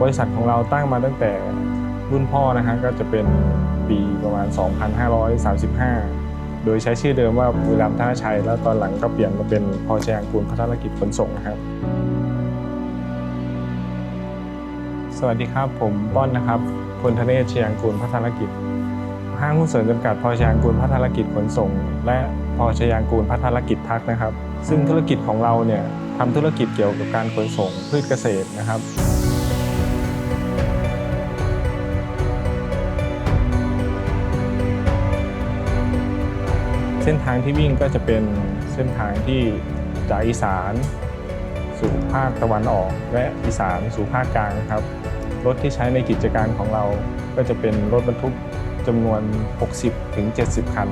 บริษัทของเราตั้งมาตั้งแต่รุ่นพ่อนะฮะก็จะเป็นปีประมาณ 2535 โดยใช้ชื่อเดิมว่าบุรีรัมย์ท่าชัย แล้วตอนหลังก็เปลี่ยนมาเป็นพอชยางกูลพัฒนกิจขนส่งนะครับ สวัสดีครับผมป้อนนะครับพลทเนศชยางกูลพัฒนกิจ ห้างหุ้นส่วนจำกัดพอชยางกูลพัฒนกิจขนส่ง และพอชยางกูลพัฒนกิจทักนะครับ ซึ่งธุรกิจของเราเนี่ยทำธุรกิจเกี่ยวกับการขนส่งพืชเกษตรนะครับ เส้นทางที่วิ่งก็จะเป็นเส้นทางที่จากอีสานสู่ภาคตะวันออก และอีสานสู่ภาคกลางครับ รถที่ใช้ในกิจการของเราก็จะเป็นรถบรรทุกจำนวน 60 ถึง 70 คัน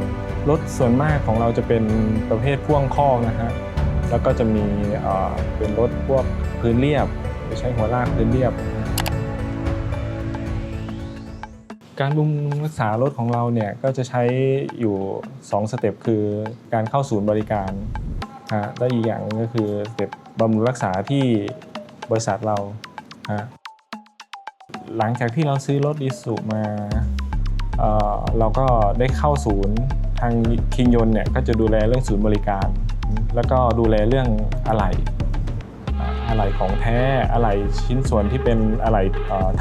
รถส่วนมากของเราจะเป็นประเภทพ่วงคอนะฮะ แล้วก็จะมีเอ่อเป็นรถพวกพื้นเรียบ ใช้หัวลากพื้นเรียบ การบำรุงรักษารถของเราเนี่ยก็จะใช้อยู่ 2 สเต็ปคือการเข้าศูนย์บริการฮะและอีกอย่างหนึ่งก็คือสเต็ปบำรุงรักษาที่บริษัทเราฮะหลังจากที่เราซื้อรถอีสุมาเอ่อเราก็ได้เข้าศูนย์ทางคิงยนเนี่ยก็จะดูแลเรื่องศูนย์บริการ แล้วก็ดูแลเรื่องอะไหล่อะไหล่ของแท้อะไหล่ชิ้นส่วนที่เป็นอะไหล่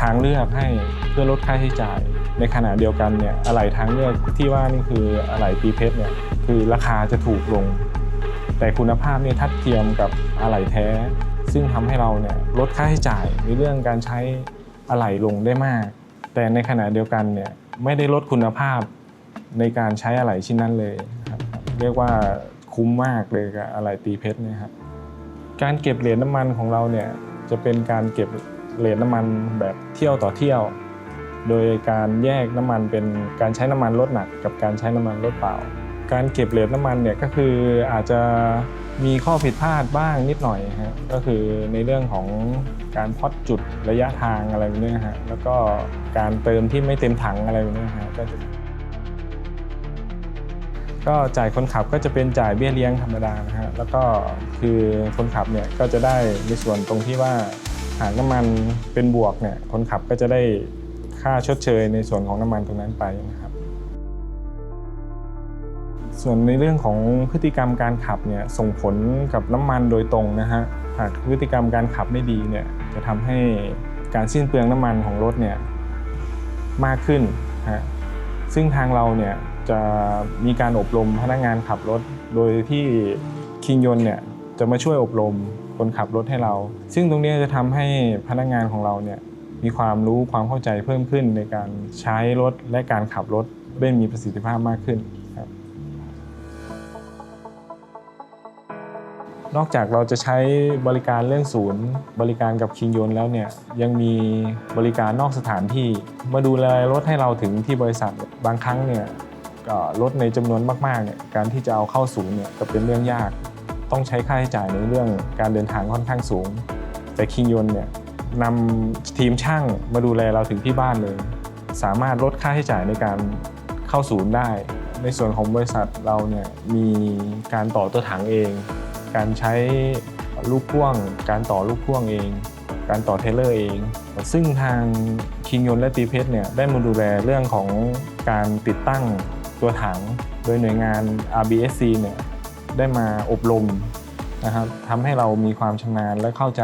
ทางเลือกให้เพื่อลดค่าใช้จ่าย ในขณะเดียวกันเนี่ยอะไหล่ทางเลือกที่ว่านี่คืออะไหล่ปีเพชรเนี่ยคือราคาจะถูกลง แต่คุณภาพเนี่ยทัดเทียมกับอะไหล่แท้ ซึ่งทำให้เราเนี่ยลดค่าใช้จ่ายในเรื่องการใช้อะไหล่ลงได้มาก แต่ในขณะเดียวกันเนี่ยไม่ได้ลดคุณภาพในการใช้อะไหล่ชิ้นนั้นเลยครับเรียกว่าคุ้มมากเลยกับอะไหล่ตีเพชรเนี่ยครับการเก็บเหรียญน้ำมันของเราเนี่ยจะเป็นการเก็บเหรียญน้ำมันแบบเที่ยวต่อเที่ยว โดยการแยกน้ำมันเป็นการใช้น้ำมันลดหนัก กับการใช้น้ำมันลดเปล่า การเก็บเหรียญน้ำมันเนี่ยก็คืออาจจะมีข้อผิดพลาดบ้างนิดหน่อยฮะก็คือในเรื่องของการพอดจุดระยะทางอะไรแบบนี้ฮะแล้วก็การเติมที่ไม่เต็มถังอะไรแบบนี้ฮะก็จะก็จ่ายคนขับก็จะเป็นจ่ายเบี้ยเลี้ยงธรรมดานะฮะแล้วก็คือคนขับเนี่ยก็จะได้ในส่วนตรงที่ว่าหากน้ำมันเป็นบวกเนี่ยคนขับก็จะได้ ค่าชดเชยในส่วนของน้ำมันตรงนั้นไปนะครับ ส่วนในเรื่องของพฤติกรรมการขับเนี่ยส่งผลกับน้ำมันโดยตรงนะฮะหากพฤติกรรมการขับไม่ดีเนี่ยจะทำให้การสิ้นเปลืองน้ำมันของรถเนี่ยมากขึ้นฮะซึ่งทางเราเนี่ยจะมีการอบรมพนักงานขับรถ โดยที่คิงยนเนี่ยจะมาช่วยอบรมคนขับรถให้เรา ซึ่งตรงนี้จะทำให้พนักงานของเราเนี่ย มีความรู้ความเข้าใจเพิ่มขึ้นในการใช้รถและการขับรถได้มีประสิทธิภาพมากขึ้นครับ นอกจากเราจะใช้บริการเรื่องศูนย์ บริการกับคิงยนแล้วเนี่ยยังมีบริการนอกสถานที่ มาดูแลรถให้เราถึงที่บริษัทบางครั้งเนี่ยรถในจำนวนมากๆเนี่ยการที่จะเอาเข้าศูนย์เนี่ยก็เป็นเรื่องยาก ต้องใช้ค่าใช้จ่ายในเรื่องการเดินทางค่อนข้างสูง แต่คิงยนเนี่ย นำทีมช่างมาดูแลเราถึงที่บ้านเลย สามารถลดค่าใช้จ่ายในการเข้าศูนย์ได้ ในส่วนของบริษัทเราเนี่ยมีการต่อตัวถังเอง การใช้ลูกพ่วง การต่อลูกพ่วงเอง การต่อเทเลอร์เอง ซึ่งทางคิงยนและตีเพชรเนี่ยได้มาดูแลเรื่องของการติดตั้งตัวถัง โดยหน่วยงาน RBSC เนี่ยได้มาอบรมนะครับทำให้เรามีความชำนาญและเข้าใจ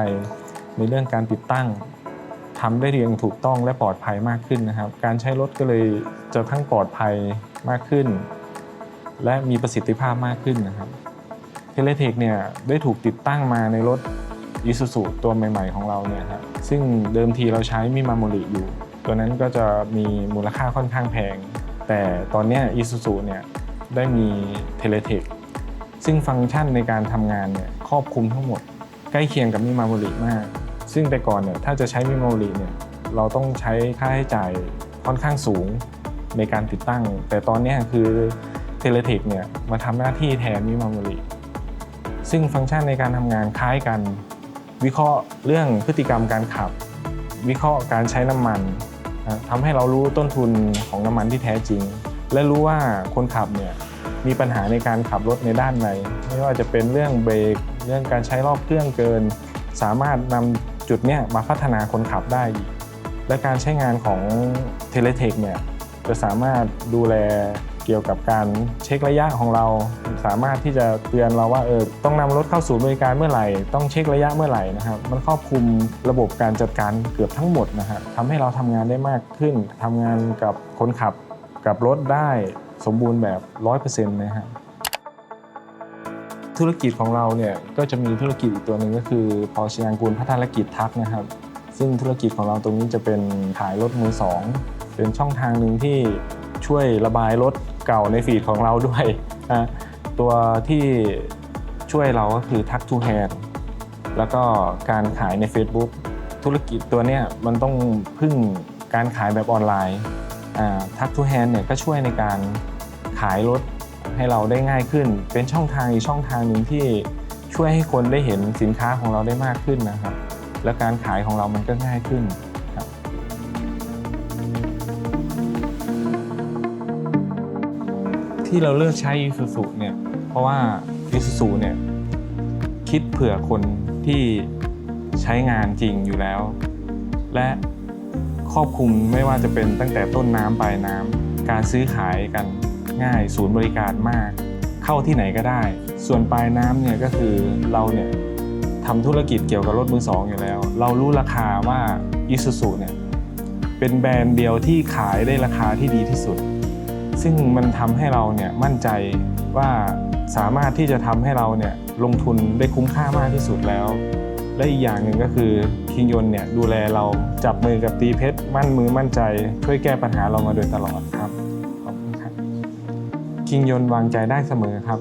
ในเรื่องการติดตั้งทำได้เรียงถูกต้องและปลอดภัยมากขึ้นนะครับ การใช้รถก็เลยจะทั้งปลอดภัยมากขึ้น และมีประสิทธิภาพมากขึ้นนะครับเทเลเทคเนี่ยได้ถูกติดตั้งมาในรถ i s u z u ตัวใหม่ ๆ ของเราเนี่ยครับซึ่งเดิมทีเราใช้มิมาโมริอยู่ ตัวนั้นก็จะมีมูลค่าค่อนข้างแพง แต่ตอนนี้ย i s u z u เนี่ยได้มีเทเลเทคซึ่งฟังก์ชันในการทำงานเนี่ยครอบคลุมทั้งหมด ใกล้เคียงกับมิมาโมริมาก ซึ่งแต่ก่อนเนี่ยถ้าจะใช้มิมโมริเนี่ยเราต้องใช้ค่าใช้จ่ายค่อนข้างสูงในการติดตั้ง แต่ตอนนี้คือเทเลเทคเนี่ยมาทำหน้าที่แทนมิมาโมริซึ่งฟังก์ชันในการทำงานคล้ายกัน วิเคราะห์เรื่องพฤติกรรมการขับ วิเคราะห์การใช้น้ำมันทำให้เรารู้ต้นทุนของน้ำมันที่แท้จริง และรู้ว่าคนขับเนี่ยมีปัญหาในการขับรถในด้านไหนไม่ว่าจะเป็นเรื่องเบรกเรื่องการใช้รอบเครื่องเกิน สามารถนำ จุดเนี้ยมาพัฒนาคนขับได้อีกและการใช้งานของเทเลเทคเนี่ยจะสามารถดูแลเกี่ยวกับการเช็คระยะของเรา สามารถที่จะเตือนเราว่าเออต้องนำรถเข้าศูนย์บริการเมื่อไหร่ ต้องเช็คระยะเมื่อไหร่นะครับ มันครอบคลุมระบบการจัดการเกือบทั้งหมดนะฮะทำให้เราทำงานได้มากขึ้นทำงานกับคนขับกับรถได้สมบูรณ์แบบ 100%นะฮะ ธุรกิจของเราเนี่ยก็จะมีธุรกิจอีกตัวหนึ่งก็คือพอชยางกูลพัฒนกิจทักนะครับ ซึ่งธุรกิจของเราตรงนี้จะเป็นขายรถมือสองเป็นช่องทางหนึ่งที่ช่วยระบายรถเก่าในฟีดของเราด้วยนะตัวที่ช่วยเราก็คือทักทูแฮนแล้วก็การขายใน Facebook ธุรกิจตัวเนี้ยมันต้องพึ่งการขายแบบออนไลน์ทักทูแฮนเนี่ยก็ช่วยในการขายรถ ให้เราได้ง่ายขึ้น เป็นช่องทางอีกช่องทางหนึ่งที่ช่วยให้คนได้เห็นสินค้าของเราได้มากขึ้นนะครับ และการขายของเรามันก็ง่ายขึ้นครับที่เราเลือกใช้ Isuzu เนี่ยเพราะว่า Isuzu เนี่ยคิดเผื่อคนที่ใช้งานจริงอยู่แล้ว และครอบคลุมไม่ว่าจะเป็นตั้งแต่ต้นน้ำปลายน้ำการซื้อขายกัน ง่ายศูนย์บริการมาก เข้าที่ไหนก็ได้ ส่วนปลายน้ำเนี่ยก็คือเราเนี่ยทำธุรกิจเกี่ยวกับรถมือสองอยู่แล้ว เรารู้ราคาว่า Isuzu เนี่ยเป็นแบรนด์เดียวที่ขายได้ราคาที่ดีที่สุด ซึ่งมันทำให้เราเนี่ยมั่นใจว่าสามารถที่จะทำให้เราเนี่ยลงทุนได้คุ้มค่ามากที่สุดแล้ว และอีกอย่างหนึ่งก็คือคิงยนเนี่ยดูแลเราจับมือกับตีเพชรมั่นมือมั่นใจ ช่วยแก้ปัญหาเรามาโดยตลอดครับ คิงยนต์วางใจได้เสมอครับ